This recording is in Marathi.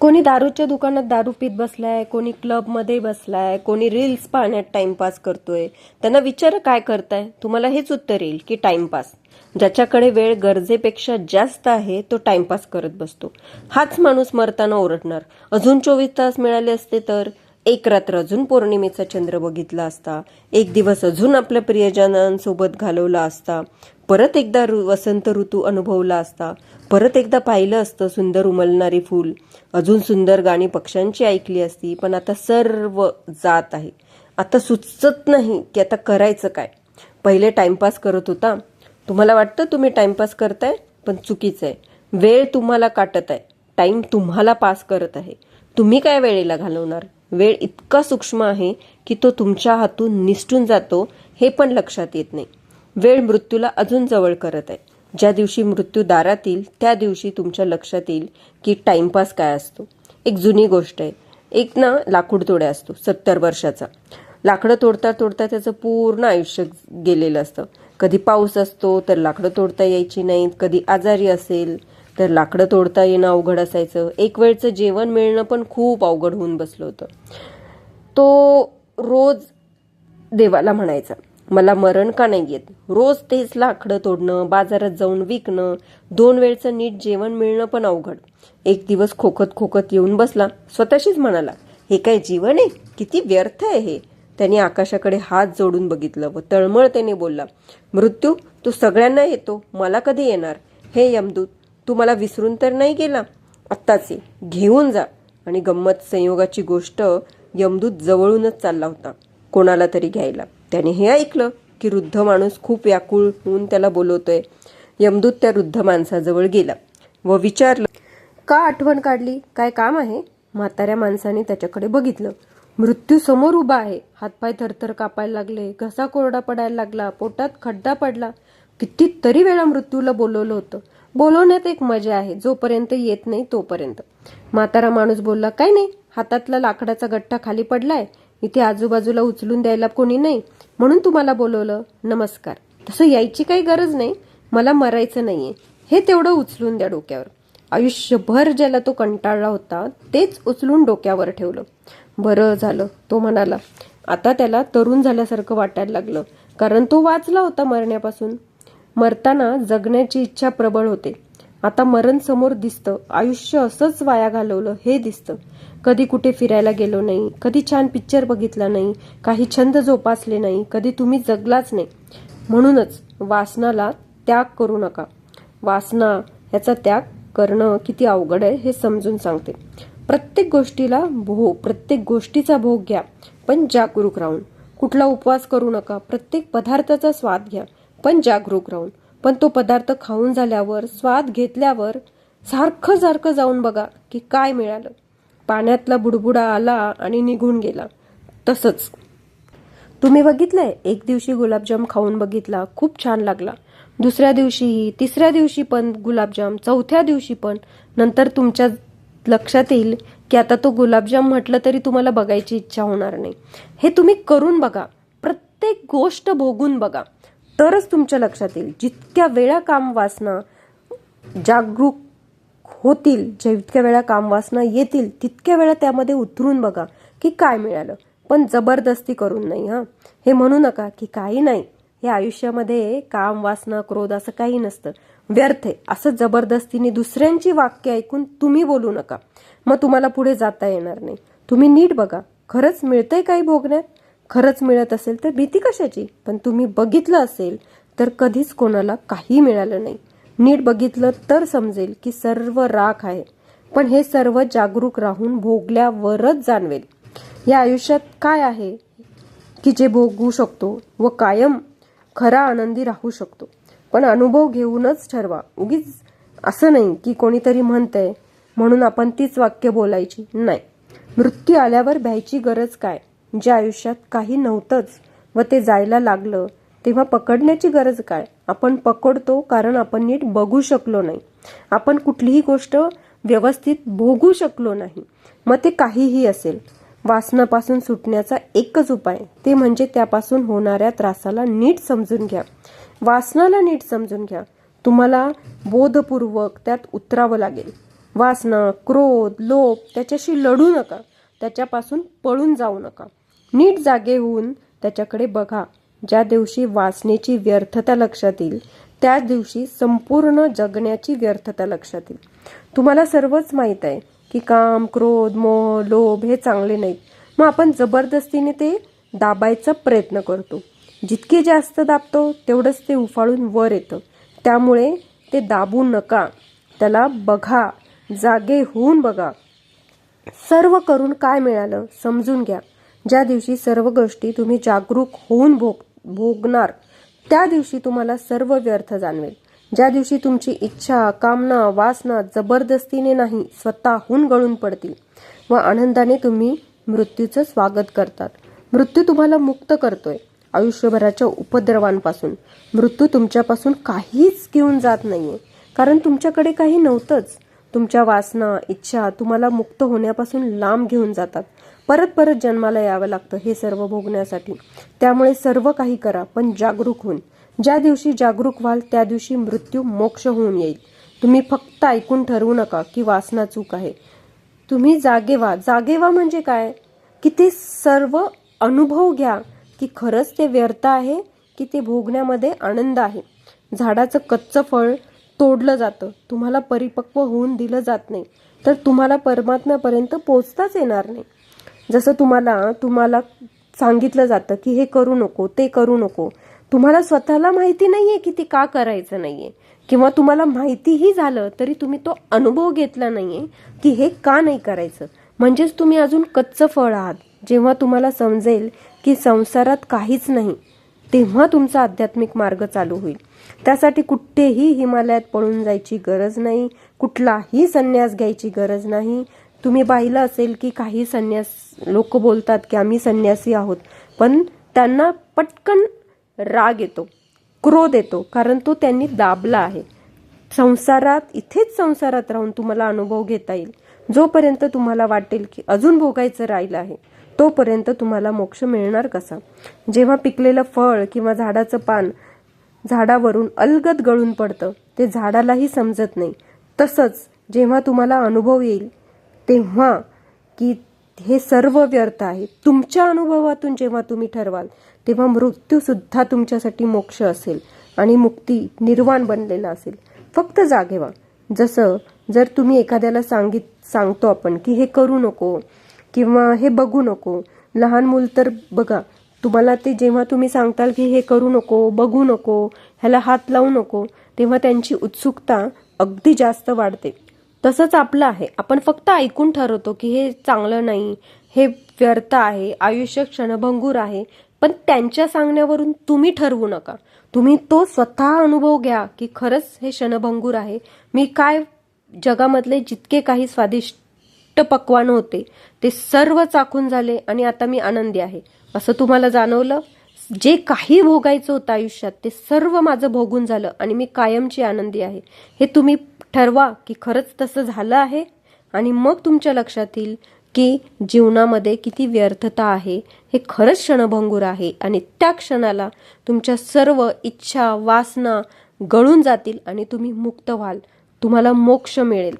कोणी दारूच्या दुकानात दारू पित बसलाय कोणी क्लबमध्ये बसलाय कोणी रील्स पाहण्यात टाइमपास करतोय. त्यांना विचार काय करताय? तुम्हाला हेच उत्तर येईल की टाइमपास ज्याच्याकडे वेळ गरजेपेक्षा जास्त आहे तो टाइमपास करत बसतो. हाच माणूस मरताना ओरडणार. अजून चोवीस तास मिळाले असते तर? एक रात्र अजून पौर्णिमेचा चंद्र बघितला असता. एक दिवस अजून आपल्या प्रियजनांसोबत घालवला असता. परत एकदा रु वसंत ऋतू अनुभवला असता परत एकदा पाहिलं असतं सुंदर उमलणारी फूल. अजून सुंदर गाणी पक्ष्यांची ऐकली असती पण आता सर्व जात आहे. आता सुचत नाही की आता करायचं काय. पहिले टाइमपास करत होता. तुम्हाला वाटतं तुम्ही टाइमपास करताय पण चुकीचं आहे. वेळ तुम्हाला काटत आहे. टाइम तुम्हाला पास करत आहे. तुम्ही काय वेळेला घालवणार? वेळ इतका सूक्ष्म आहे की तो तुमच्या हातून निसटून जातो हे पण लक्षात येत नाही. वेळ मृत्यूला अजून जवळ करत आहे. ज्या दिवशी मृत्यू दारात येईल त्या दिवशी तुमच्या लक्षात येईल की टाइमपास काय असतो. एक जुनी गोष्ट आहे. एक ना लाकूड तोड्या असतो सत्तर वर्षाचा. लाकडं तोडता तोडता त्याचं पूर्ण आयुष्य गेलेलं असतं. कधी पाऊस असतो तर लाकडं तोडता यायची नाहीत. कधी आजारी असेल तर लाकडं तोडता येणं अवघड असायचं. एक वेळचं जेवण मिळणं पण खूप अवघड होऊन बसलं होतं. तो रोज देवाला म्हणायचा मला मरण का नाही येत? रोज तेच लाकडं तोडणं बाजारात जाऊन विकणं दोन वेळचं नीट जेवण मिळणं पण अवघड. एक दिवस खोकत खोकत येऊन बसला. स्वतःशीच म्हणाला हे काय जीवन आहे? किती व्यर्थ आहे हे. त्याने आकाशाकडे हात जोडून बघितलं व तळमळ त्याने बोलला मृत्यू तू सगळ्यांना येतो. मला कधी येणार? हे यमदूत तू मला विसरून तर नाही गेला? आत्ताच ये घेऊन जा. आणि गंमत संयोगाची गोष्ट यमदूत जवळूनच चालला होता कोणाला तरी घ्यायला. त्याने हे ऐकलं की वृद्ध माणूस खूप व्याकुळ होऊन त्याला बोलवतोय. यमदूत त्या वृद्ध माणसाजवळ गेला व विचारलं का आठवण काढली? काय काम आहे? म्हाताऱ्या माणसाने त्याच्याकडे बघितलं. मृत्यू समोर उभा आहे. हातपाय थरथर कापायला लागले. घसा कोरडा पडायला लागला. पोटात खड्डा पडला. कितीतरी वेळा मृत्यूला बोलवलं होतं. बोलवण्यात एक मजा आहे. जोपर्यंत येत नाही तोपर्यंत. म्हातारा माणूस बोलला काय नाही. हातातला लाकडाचा गठ्ठा खाली पडलाय. इथे आजूबाजूला उचलून द्यायला कोणी नाही म्हणून तुम्हाला बोलवलं नमस्कार. तसं यायची काही गरज नाही मला मरायचं नाहीये. हे तेवढं उचलून द्या डोक्यावर. आयुष्यभर ज्याला तो कंटाळला होता तेच उचलून डोक्यावर ठेवलं. बरं झालं तो म्हणाला. आता त्याला तरुण झाल्यासारखं वाटायला लागलं कारण तो वाचला होता मरण्यापासून. मरताना जगण्याची इच्छा प्रबळ होते. आता मरण समोर दिसतं. आयुष्य असंच वाया घालवलं हे दिसतं. कधी कुठे फिरायला गेलो नाही कधी छान पिक्चर बघितला नाही काही छंद जोपासले नाही कधी तुम्ही जगलाच नाही. म्हणूनच वासनाला त्याग करू नका. वासना ह्याचा त्याग करणं किती अवघड आहे हे समजून सांगते. प्रत्येक गोष्टीला भो प्रत्येक गोष्टीचा भोग घ्या पण जागरूक राहून. कुठला उपवास करू नका प्रत्येक पदार्थाचा स्वाद घ्या पण जागरूक राहून. पण तो पदार्थ खाऊन झाल्यावर स्वाद घेतल्यावर सारखं सारखं जाऊन बघा की काय मिळालं. पाण्यातला बुडबुडा आला आणि निघून गेला. तसंच. तुम्ही बघितलंय एक दिवशी गुलाबजाम खाऊन बघितला खूप छान लागला. दुसऱ्या दिवशीही तिसऱ्या दिवशी पण गुलाबजाम चौथ्या दिवशी पण. नंतर तुमच्या लक्षात येईल की आता तो गुलाबजाम म्हटलं तरी तुम्हाला बघायची इच्छा होणार नाही. हे तुम्ही करून बघा. प्रत्येक गोष्ट भोगून बघा. तरच तुमच्या लक्षात येईल. जितक्या वेळा काम वासना जागरूक होतील जितक्या वेळा काम वासना येतील तितक्या वेळा त्यामध्ये उतरून बघा की काय मिळालं. पण जबरदस्ती करून नाही हां. हे म्हणू नका की काही नाही. हे आयुष्यामध्ये काम वासना क्रोध असं काही नसतं. व्यर्थ आहे. असं जबरदस्तीने दुसऱ्यांची वाक्य ऐकून तुम्ही बोलू नका. मग तुम्हाला पुढे जाता येणार नाही. तुम्ही नीट बघा. खरंच मिळतंय काही भोगण्यात? खरंच मिळत असेल तर भीती कशाची? पण तुम्ही बघितलं असेल तर कधीच कोणाला काही मिळालं नाही. नीट बघितलं तर समजेल की सर्व राख आहे. पण हे सर्व जागरूक राहून भोगल्यावरच जाणवेल. या आयुष्यात काय आहे की जे भोगू शकतो व कायम खरा आनंदी राहू शकतो? पण अनुभव घेऊनच ठरवा. उगीच असं नाही की कोणीतरी म्हणतंय म्हणून आपण तीच वाक्य बोलायची. नाही. मृत्यू आल्यावर भ्यायची गरज काय? ज्या आयुष्यात काही नव्हतंच व ते जायला लागलं तेव्हा पकडण्याची गरज काय? आपण पकडतो कारण आपण नीट बघू शकलो नाही. आपण कुठलीही गोष्ट व्यवस्थित भोगू शकलो नाही. मग ते काहीही असेल. वासनापासून सुटण्याचा एकच उपाय ते म्हणजे त्यापासून होणाऱ्या त्रासाला नीट समजून घ्या. वासनाला नीट समजून घ्या. तुम्हाला बोधपूर्वक त्यात उतरावं लागेल. वासना क्रोध लोभ त्याच्याशी लढू नका. त्याच्यापासून पळून जाऊ नका. नीट जागे होऊन त्याच्याकडे बघा. ज्या दिवशी वासनेची व्यर्थता लक्षात येईल त्याच दिवशी संपूर्ण जगण्याची व्यर्थता लक्षात येईल. तुम्हाला सर्वच माहीत आहे की काम क्रोध मोह लोभ हे चांगले नाहीत. मग आपण जबरदस्तीने ते दाबायचा प्रयत्न करतो. जितके जास्त दाबतो तेवढंच ते उफाळून वर येतं. त्यामुळे ते दाबू नका. त्याला बघा. जागे होऊन बघा. सर्व करून काय मिळालं समजून घ्या. ज्या दिवशी सर्व गोष्टी तुम्ही जागरूक होऊन भोग भोगणार त्या दिवशी तुम्हाला सर्व व्यर्थ जाणवेल. ज्या दिवशी तुमची इच्छा कामना वासना जबरदस्तीने नाही स्वतःहून गळून पडतील व आनंदाने तुम्ही मृत्यूचं स्वागत करतात. मृत्यू तुम्हाला मुक्त करतोय आयुष्यभराच्या उपद्रवांपासून. मृत्यू तुमच्यापासून काहीच घेऊन जात नाहीये. कारण तुमच्याकडे काही नव्हतंच. तुमच्या वासना इच्छा तुम्हाला मुक्त होण्यापासून लांब घेऊन जातात. परत परत जन्माला यावं लागतं हे सर्व भोगण्यासाठी. त्यामुळे सर्व काही करा पण जागरूक होऊन. ज्या दिवशी जागरूक व्हाल त्या दिवशी मृत्यू मोक्ष होऊन येईल. तुम्ही फक्त ऐकून ठरवू नका की वासना चूक आहे. तुम्ही जागे व्हा. जागे व्हा म्हणजे काय? की ते सर्व अनुभव घ्या की खरंच ते व्यर्थ आहे की ते भोगण्यामध्ये आनंद आहे. झाडाचं कच्चं फळ तोडलं जातं. तुम्हाला परिपक्व होऊन दिलं जात नाही. तर तुम्हाला परमात्म्यापर्यंत पोचताच येणार नाही. जसं तुम्हाला तुम्हाला सांगितलं जातं की हे करू नको ते करू नको. तुम्हाला स्वतःला माहिती नाहीये की ते का करायचं नाहीये. किंवा तुम्हाला माहितीही झालं तरी तुम्ही तो अनुभव घेतला नाहीये की हे का नाही करायचं. म्हणजेच तुम्ही अजून कच्चं फळ आहात. जेव्हा तुम्हाला समजेल की संसारात काहीच नाही. तेव्हा तुमचा आध्यात्मिक मार्ग चालू होईल. त्यासाठी कुठेही हिमालयात पळून जायची गरज नाही. कुठलाही संन्यास घ्यायची गरज नाही. तुम्ही पाहिलं असेल की काही संन्यास लोक बोलतात की आम्ही संन्यासी आहोत पण त्यांना पटकन राग येतो क्रोध येतो कारण तो त्यांनी दाबला आहे. संसारात इथेच संसारात राहून तुम्हाला अनुभव घेता येईल. जोपर्यंत तुम्हाला वाटेल की अजून भोगायचं राहिलं आहे तोपर्यंत तुम्हाला मोक्ष मिळणार कसा? जेव्हा पिकलेलं फळ किंवा झाडाचं पान झाडावरून अलगद गळून पडतं ते झाडालाही समजत नाही. तसंच जेव्हा तुम्हाला अनुभव येईल तेव्हा की हे सर्व व्यर्थ आहे. तुमच्या अनुभवातून जेव्हा तुम्ही ठरवाल तेव्हा मृत्यूसुद्धा तुमच्यासाठी मोक्ष असेल आणि मुक्ती निर्वाण बनलेला असेल. फक्त जागे व्हा. जसं जर तुम्ही एखाद्याला सांगित सांगतो आपण की हे करू नको किंवा हे बघू नको. लहान मूल तर बघा तुम्हाला ते जेव्हा तुम्ही सांगताल की हे करू नको बघू नको ह्याला हात लावू नको तेव्हा त्यांची उत्सुकता अगदी जास्त वाढते. तसंच आपलं आहे. आपण फक्त ऐकून ठरवतो की हे चांगलं नाही हे व्यर्थ आहे आयुष्य क्षणभंगूर आहे. पण त्यांच्या सांगण्यावरून तुम्ही ठरवू नका. तुम्ही तो स्वतः अनुभव घ्या की खरंच हे क्षणभंगूर आहे. मी काय जगामधले जितके काही स्वादिष्ट पक्वान होते. ते सर्व चाकून झाले आणि आता मी आनंदी आहे. असं तुम्हाला जाणवलं? जे काही भोगायचं होतं आयुष्यात ते सर्व माझं भोगून झालं आणि मी कायमची आनंदी आहे. हे तुम्ही ठरवा की खरंच तसं झालं आहे? आणि मग तुमच्या लक्षात येईल की जीवनामध्ये किती व्यर्थता आहे. हे खरंच क्षणभंगूर आहे आणि त्या क्षणाला तुमच्या सर्व इच्छा वासना गळून जातील आणि तुम्ही मुक्त व्हाल. तुम्हाला मोक्ष मिळेल.